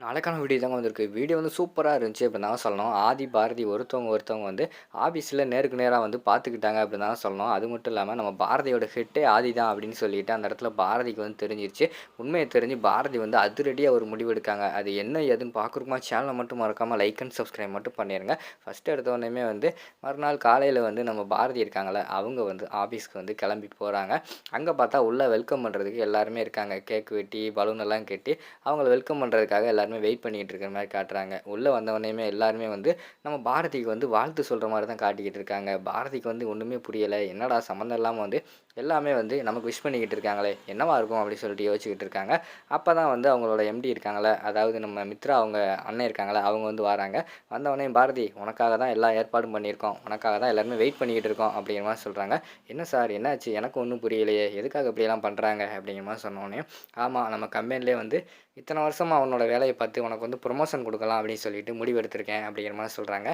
நாளைக்கான வீடியோ தாங்க வந்திருக்கு. வீடியோ வந்து சூப்பராக இருந்துச்சு அப்படின்னு தான் சொல்லணும். ஆதி பாரதி ஒருத்தவங்க ஒருத்தவங்க வந்து ஆஃபீஸில் நேருக்கு நேராக வந்து பார்த்துக்கிட்டாங்க அப்படின்னு தான் சொல்லணும். அது மட்டும் இல்லாமல் நம்ம பாரதியோட ஹிட்டே ஆதி தான் அப்படின்னு சொல்லிட்டு அந்த இடத்துல பாரதிக்கு வந்து தெரிஞ்சிருச்சு. உண்மையை தெரிஞ்சு பாரதி வந்து அதிரடியாக ஒரு முடிவெடுக்காங்க அது என்ன ஏதுன்னு பார்க்குறோமா சேனலை மட்டும் மறக்காமல் லைக் அண்ட் சப்ஸ்கிரைப் மட்டும் பண்ணிடுங்க ஃபஸ்ட்டு எடுத்தோடனே வந்து மறுநாள் காலையில் வந்து நம்ம பாரதி இருக்காங்களே அவங்க வந்து ஆஃபீஸ்க்கு வந்து கிளம்பி போகிறாங்க அங்கே பார்த்தா உள்ளே வெல்கம் பண்ணுறதுக்கு எல்லாருமே இருக்காங்க. கேக் வெட்டி பலூன் எல்லாம் கட்டி அவங்கள வெல்கம் பண்ணுறதுக்காக எல்லாரும் எல்லாருமே வெயிட் பண்ணிகிட்டு இருக்கிற மாதிரி காட்டுறாங்க. உள்ளே வந்தவொடனேயுமே எல்லாருமே வந்து நம்ம பாரதிக்கு வந்து வாழ்த்து சொல்கிற மாதிரி தான் காட்டிக்கிட்டு இருக்காங்க. பாரதிக்கு வந்து ஒன்றுமே புரியலை. என்னடா சம்மந்தம் இல்லாமல் வந்து எல்லாமே வந்து நமக்கு விஷ் பண்ணிக்கிட்டு இருக்காங்களே என்னவா இருக்கும் அப்படின்னு சொல்லிட்டு யோசிச்சுக்கிட்டு இருக்காங்க. அப்போ தான் வந்து அவங்களோட எம்டி இருக்காங்களே அதாவது நம்ம மித்ரா அவங்க அண்ணன் இருக்காங்களே அவங்க வந்து வராங்க. வந்தவொடனே பாரதி உனக்காக தான் எல்லா ஏற்பாடும் பண்ணியிருக்கோம். உனக்காக தான் எல்லாருமே வெயிட் பண்ணிக்கிட்டு இருக்கோம் அப்படிங்கிற மாதிரி சொல்கிறாங்க என்ன சார் என்னாச்சு? எனக்கு ஒன்றும் புரியலையே. எதுக்காக இப்படியெல்லாம் பண்ணுறாங்க அப்படிங்கிற மாதிரி சொன்னோடனே ஆமாம் நம்ம கம்பெனிலே வந்து இத்தனை வருஷமாக அவனோட வேலையை பார்த்து உனக்கு வந்து ப்ரொமோஷன் கொடுக்கலாம் அப்படின்னு சொல்லிட்டு முடிவு எடுத்திருக்கேன் அப்படிங்கிற மாதிரி சொல்கிறாங்க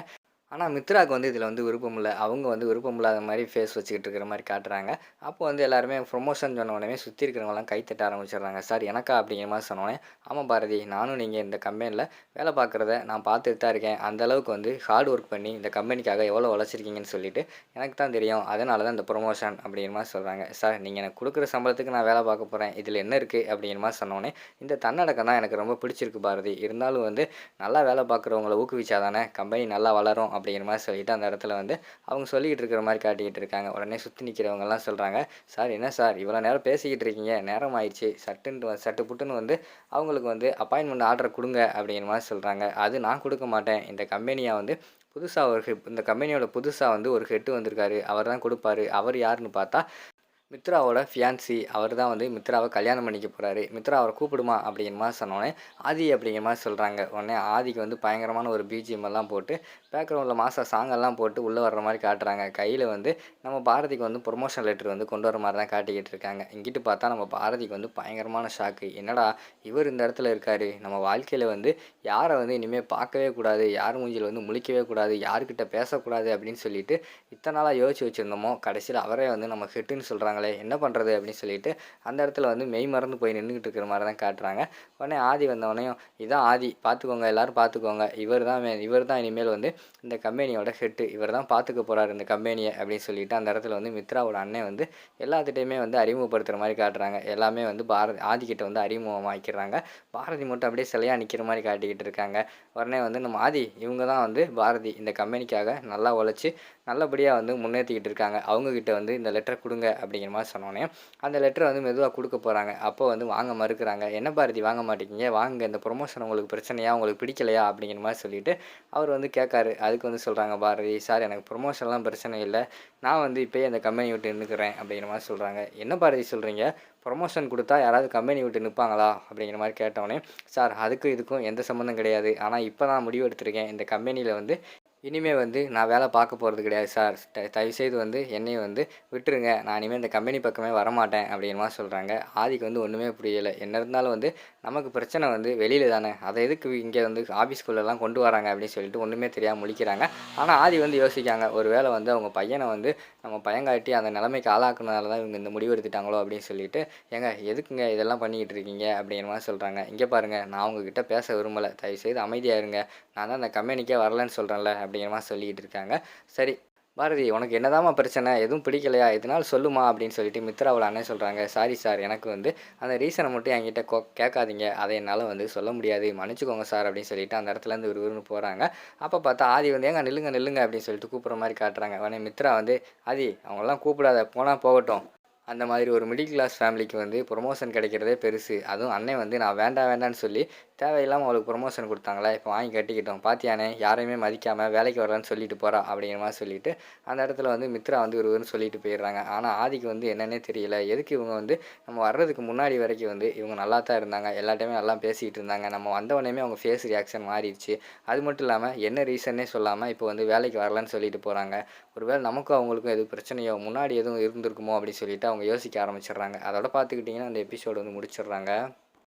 ஆனால் மித்ராவுக்கு வந்து இதில் வந்து விருப்பம் இல்லை. அவங்க வந்து விருப்பம் இல்லாத மாதிரி ஃபேஸ் வச்சுக்கிட்டு இருக்கிற மாதிரி காட்டுறாங்க. அப்போ வந்து எல்லாருமே ப்ரொமோஷன் சொன்ன உடனே சுற்றி இருக்கிறவங்களாம் கை தட்ட ஆரம்பிச்சிடுறாங்க. சார் எனக்கா? அப்படிங்கிற மாதிரி சொன்னோடனே ஆமாம் பாரதி நானும் நீங்கள் இந்த கம்பெனியில் வேலை பார்க்குறத நான் பார்த்துட்டு தான் இருக்கேன். அந்த அளவுக்கு வந்து ஹார்ட் ஒர்க் பண்ணி இந்த கம்பெனிக்காக எவ்வளோ உழைச்சிருக்கீங்கன்னு சொல்லிட்டு எனக்கு தான் தெரியும். அதனால தான் இந்த ப்ரொமோஷன் அப்படிங்கிற மாதிரி சொல்கிறாங்க சார் நீங்கள் எனக்கு கொடுக்குற சம்பளத்துக்கு நான் வேலை பார்க்க போகிறேன் இதில் என்ன இருக்குது அப்படிங்கிற மாதிரி சொன்னோடனே இந்த தன்னடக்கம் தான் எனக்கு ரொம்ப பிடிச்சிருக்கு பாரதி. இருந்தாலும் வந்து நல்லா வேலை பார்க்குறவங்கள ஊக்குவிச்சா தானே கம்பெனி நல்லா வளரும் அப்படிங்கிற மாதிரி சொல்லிட்டு அந்த இடத்துல வந்து அவங்க சொல்லிக்கிட்டு இருக்கிற மாதிரி காட்டிக்கிட்டு இருக்காங்க. உடனே சுற்றி நிற்கிறவங்கலாம் சொல்கிறாங்க சார் என்ன சார்? இவ்வளோ நேரம் பேசிக்கிட்டு இருக்கீங்க. நேரம் ஆயிடுச்சு. சட்டுன்ட்டு சட்டு புட்டுன்னு வந்து அவங்களுக்கு வந்து அப்பாயின்மெண்ட் ஆர்டர் கொடுங்க அப்படிங்கிற மாதிரி சொல்கிறாங்க அது நான் கொடுக்க மாட்டேன். இந்த கம்பெனியாக வந்து புதுசாக ஒரு ஹெட் இந்த கம்பெனியோட புதுசாக வந்து ஒரு ஹெட்டு வந்திருக்காரு. அவர் தான் கொடுப்பாரு. அவர் யாருன்னு பார்த்தா மித்ராவோட ஃபியான்சி அவர் தான் வந்து மித்ராவை கல்யாணம் பண்ணிக்க போகிறாரு மித்ரா அவரை கூப்பிடுமா? அப்படிங்கிற மாதிரி சொன்னோடனே ஆதி அப்படிங்கிற மாதிரி சொல்கிறாங்க உடனே ஆதிக்கு வந்து பயங்கரமான ஒரு பிஜிஎம் எல்லாம் போட்டு பேக்ரவுண்டில் மாதம் சாங்கெல்லாம் போட்டு உள்ளே வர்ற மாதிரி காட்டுறாங்க. கையில் வந்து நம்ம பாரதிக்கு வந்து ப்ரொமோஷன் லெட்டர் வந்து கொண்டு வர மாதிரி தான் காட்டிக்கிட்டு இருக்காங்க. இங்கிட்டு பார்த்தா நம்ம பாரதிக்கு வந்து பயங்கரமான ஷாக்கு என்னடா இவர் இந்த இடத்துல இருக்கார்? நம்ம வாழ்க்கையில் வந்து யாரை வந்து இனிமேல் பார்க்கவே கூடாது? யார் மூஞ்சியில் வந்து முழிக்கவே கூடாது? யாருக்கிட்ட பேசக்கூடாது? அப்படின்னு சொல்லிட்டு இத்தனை நாளாக யோசிச்சு வச்சுருந்தோமோ கடைசியில் அவரே வந்து நம்ம ஹெட்டுன்னு சொல்கிறாங்களே என்ன பண்ணுறது அப்படின்னு சொல்லிட்டு அந்த இடத்துல வந்து மெய் மறந்து போய் நின்றுக்கிட்டு இருக்கிற மாதிரி தான் காட்டுறாங்க. உடனே ஆதி வந்தவனையும் இதான் ஆதி பார்த்துக்கோங்க எல்லாரும் பார்த்துக்கோங்க. இவர் தான் இவர் தான் இனிமேல் வந்து இந்த கம்பெனியோட ஹெட்டு இவர் தான் பார்த்துக்க போகிறார் இந்த கம்பெனியை அப்படின்னு சொல்லிட்டு அந்த இடத்துல வந்து மித்ராவோட அண்ணன் வந்து எல்லாத்துட்டையுமே வந்து அறிமுகப்படுத்துகிற மாதிரி காட்டுறாங்க. எல்லாமே வந்து பாரதி ஆதிக்கிட்ட வந்து அறிமுகமாக்கிறாங்க பாரதி மட்டும் அப்படியே சிலையாக நிற்கிற மாதிரி காட்டிக்கிட்டு இருக்காங்க. உடனே வந்து நம்ம ஆதி இவங்க தான் வந்து பாரதி இந்த கம்பெனிக்காக நல்லா உழைச்சி நல்லபடியாக வந்து முன்னேற்றிக்கிட்டு இருக்காங்க. அவங்கக்கிட்ட வந்து இந்த லெட்டரை கொடுங்க அப்படிங்கிற மாதிரி சொன்னோன்னே அந்த லெட்டரை வந்து மெதுவாக கொடுக்க போகிறாங்க அப்போ வந்து வாங்க மறுக்கிறாங்க. என்ன பாரதி வாங்க மாட்டேங்கிங்க வாங்க இந்த ப்ரொமோஷன் உங்களுக்கு பிரச்சனையா? உங்களுக்கு பிடிக்கலையா? அப்படிங்கிற மாதிரி சொல்லிட்டு அவர் வந்து கேட்காரு. அதுக்கு வந்து சொல்கிறாங்க பாரதி சார் எனக்கு ப்ரொமோஷன்லாம் பிரச்சனை இல்லை. நான் வந்து இப்போயே அந்த கம்பெனி விட்டு நின்றுக்கிறேன் அப்படிங்கிற மாதிரி சொல்கிறாங்க என்ன பாரதி சொல்கிறீங்க ப்ரொமோஷன் கொடுத்தா யாராவது கம்பெனி விட்டு நிற்பாங்களா அப்படிங்கிற மாதிரி கேட்டோடனே சார் அதுக்கும் இதுக்கும் எந்த சம்மந்தம் கிடையாது. ஆனால் இப்போ நான் முடிவு எடுத்திருக்கேன். இந்த கம்பெனியில் வந்து இனிமேல் வந்து நான் வேலை பார்க்க போகிறது கிடையாது சார். த- தயவுசெய்து வந்து என்னை வந்து விட்டுருங்க. நான் இனிமேல் இந்த கம்பெனி பக்கமே வரமாட்டேன் அப்படிங்கிற சொல்கிறாங்க ஆதிக்கு வந்து ஒன்றுமே புரியலை. என்ன இருந்தாலும் வந்து நமக்கு பிரச்சனை வந்து வெளியில் தானே. அதை எதுக்கு இங்கே வந்து ஆஃபீஸ்குள்ளெல்லாம் கொண்டு வராங்க அப்படின்னு சொல்லிட்டு ஒன்றுமே தெரியாமல் முழிக்கிறாங்க. ஆனால் ஆதி வந்து யோசிக்காங்க. ஒரு வேளை வந்து அவங்க பையனை வந்து நம்ம பயங்காட்டி அந்த நிலைமைக்கு ஆளாக்குனதால தான் இவங்க இந்த முடிவு எடுத்துட்டாங்களோ அப்படின்னு சொல்லிட்டு ஏங்க எதுக்குங்க இதெல்லாம் பண்ணிக்கிட்டு இருக்கீங்க அப்படிங்கிற மாதிரி சொல்கிறாங்க இங்கே பாருங்கள் நான் உங்ககிட்ட பேச விரும்பலை. தயவுசெய்து அமைதியாக இருங்க. நான் தான் அந்த கம்பெனிக்கே வரலன்னு சொல்கிறேன்ல அப்படிங்கிற மாதிரி சொல்லிக்கிட்டு இருக்காங்க. சரி பாரதி உனக்கு என்னதாம்மா பிரச்சனை? எதுவும் பிடிக்கலையா? எதனால சொல்லுமா அப்படின்னு சொல்லிட்டு மித்ராவோட அண்ணன் சொல்கிறாங்க சாரி சார் எனக்கு வந்து அந்த ரீசனை மட்டும் என்கிட்ட கோ கேட்காதீங்க. அதை என்னால் வந்து சொல்ல முடியாது. மன்னிச்சுக்கோங்க சார் அப்படின்னு சொல்லிட்டு அந்த இடத்துலேருந்து ஒரு ஊர்னு போகிறாங்க அப்போ பார்த்தா ஆதி வந்து ஏங்க நில்லுங்க நில்லுங்க அப்படின்னு சொல்லிட்டு கூப்பிட்ற மாதிரி காட்டுறாங்க. உடனே மித்ரா வந்து ஆதி அவங்களாம் கூப்பிடாத. போனால் போகட்டும். அந்த மாதிரி ஒரு மிடில் கிளாஸ் ஃபேமிலிக்கு வந்து ப்ரொமோஷன் கிடைக்கிறதே பெருசு. அதுவும் அண்ணன் வந்து நான் வேண்டாம் வேண்டாம்னு சொல்லி தேவையில்லாமல் அவளுக்கு ப்ரொமோஷன் கொடுத்தாங்களே? இப்போ வாங்கி கட்டிக்கிட்டோம். பாத்தியானே யாரையுமே மதிக்காமல் வேலைக்கு வரலான்னு சொல்லிட்டு போகிறா அப்படிங்கிற மாதிரி சொல்லிட்டு அந்த இடத்துல வந்து மித்ரா வந்து ஒருவர்னு சொல்லிட்டு போயிடுறாங்க. ஆனால் ஆதிக்கு வந்து என்னன்னே தெரியல. எதுக்கு இவங்க வந்து நம்ம வர்றதுக்கு முன்னாடி வரைக்கும் வந்து இவங்க நல்லா தான் இருந்தாங்க எல்லாட்டையுமே நல்லா பேசிகிட்டு இருந்தாங்க. நம்ம வந்தவொடனே அவங்க ஃபேஸ் ரியாக்ஷன் மாறிடுச்சு. அது மட்டும் இல்லாமல் என்ன ரீசன்னே சொல்லாமல் இப்போ வந்து வேலைக்கு வரலான்னு சொல்லிட்டு போகிறாங்க ஒருவேளை நமக்கும் அவங்களுக்கும் எதுவும் பிரச்சனையோ முன்னாடி எதுவும் இருந்திருக்குமோ அப்படின்னு சொல்லிட்டு அவங்க யோசிக்க ஆரம்பிச்சிடுறாங்க. அதோட பார்த்துக்கிட்டிங்கன்னா அந்த எபிசோடு வந்து முடிச்சிடுறாங்க.